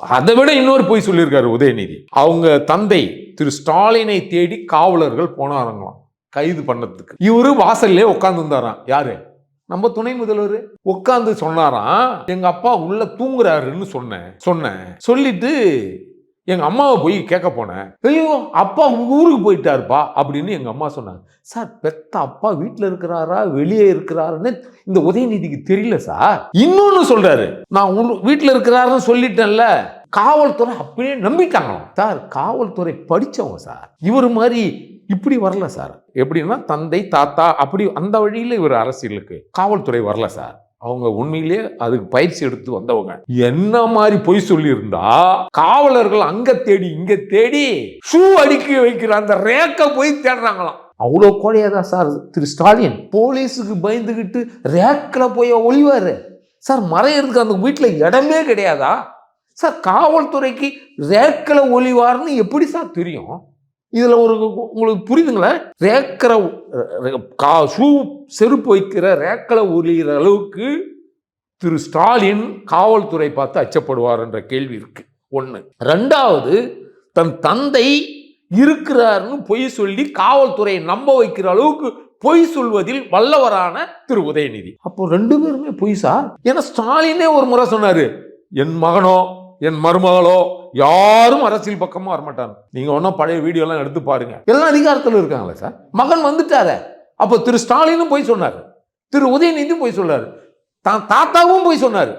அதை விட இன்னொரு பொய் சொல்லியிருக்காரு உதயநிதி. அவங்க தந்தை திரு ஸ்டாலினை தேடி காவலர்கள் போனாருங்களாம் கைது பண்ணதுக்கு. இவரு வாசல்லே உட்கார்ந்து இருந்தாராம் யாரு? நம்ம துணை முதல்வர். உட்காந்து சொன்னாராம் எங்க அப்பா உள்ள தூங்குறாருன்னு சொன்னேன் சொன்னேன். சொல்லிட்டு எங்கள் அம்மாவை போய் கேட்க போனேன். ஐயோ அப்பா ஊருக்கு போயிட்டாருப்பா அப்படின்னு எங்கள் அம்மா சொன்னாங்க. சார் பெத்த அப்பா வீட்டில் இருக்கிறாரா வெளியே இருக்கிறாருன்னு இந்த உதயநிதிக்கு தெரியல சார். இன்னொன்று சொல்கிறாரு நான் உள்ள வீட்டில் இருக்கிறாருன்னு சொல்லிட்டேன்ல. காவல்துறை அப்படியே நம்பிட்டாங்களாம். சார் காவல்துறை படித்தவங்க சார். இவர் மாதிரி இப்படி வரல சார். எப்படின்னா தந்தை தாத்தா அப்படி அந்த வழியில் இவர் அரசியலுக்கு காவல்துறை வரல சார். அவங்க உண்மையிலேயே அதுக்கு பயிற்சி எடுத்து வந்தவங்க. என்ன மாதிரி பொய் சொல்லியிருந்தா காவலர்கள் அங்க தேடி இங்க தேடி ஷூ அடுக்கி வைக்கிற அந்த ரேக்க போய் தேடுறாங்களாம். அவ்வளோ கோழையாதான் சார் திரு ஸ்டாலின். போலீஸுக்கு பயந்துக்கிட்டு ரேக்கில் போய் ஒளிவார். சார் மறையிறதுக்கு அந்த வீட்டில் இடமே கிடையாதா? சார் காவல்துறைக்கு ரேக்கில் ஒளிவார்னு எப்படி சார் தெரியும்? இதில் ஒரு உங்களுக்கு புரியுதுங்களா? ரேக்கரை கா ஷூ செருப்பு வைக்கிற ரேக்கரை ஒளிகிற அளவுக்கு திரு ஸ்டாலின் காவல்துறை பார்த்து அச்சப்படுவார் என்ற கேள்வி இருக்கு. ஒன்று ரெண்டாவது தன் தந்தை இருக்கிறாருன்னு பொய் சொல்லி காவல்துறையை நம்ப வைக்கிற அளவுக்கு பொய் சொல்வதில் வல்லவரான திரு உதயநிதி. அப்போ ரெண்டு பேருமே பொய் சார்? ஏன்னா ஸ்டாலினே ஒரு முறை சொன்னாரு என் மகனோ என் மருமகளோ யாரும் அரசியல் பக்கமா வரமாட்டாங்க. நீங்கள் ஒன்றும் பழைய வீடியோலாம் எடுத்து பாருங்க. எல்லாம் அதிகாரத்தில் இருக்காங்களே சார்? மகன் வந்துட்டாரே. அப்போ திரு ஸ்டாலினும் போய் சொன்னார். திரு உதயநிதியும் போய் சொன்னார். தான் தாத்தாவும் போய் சொன்னார்.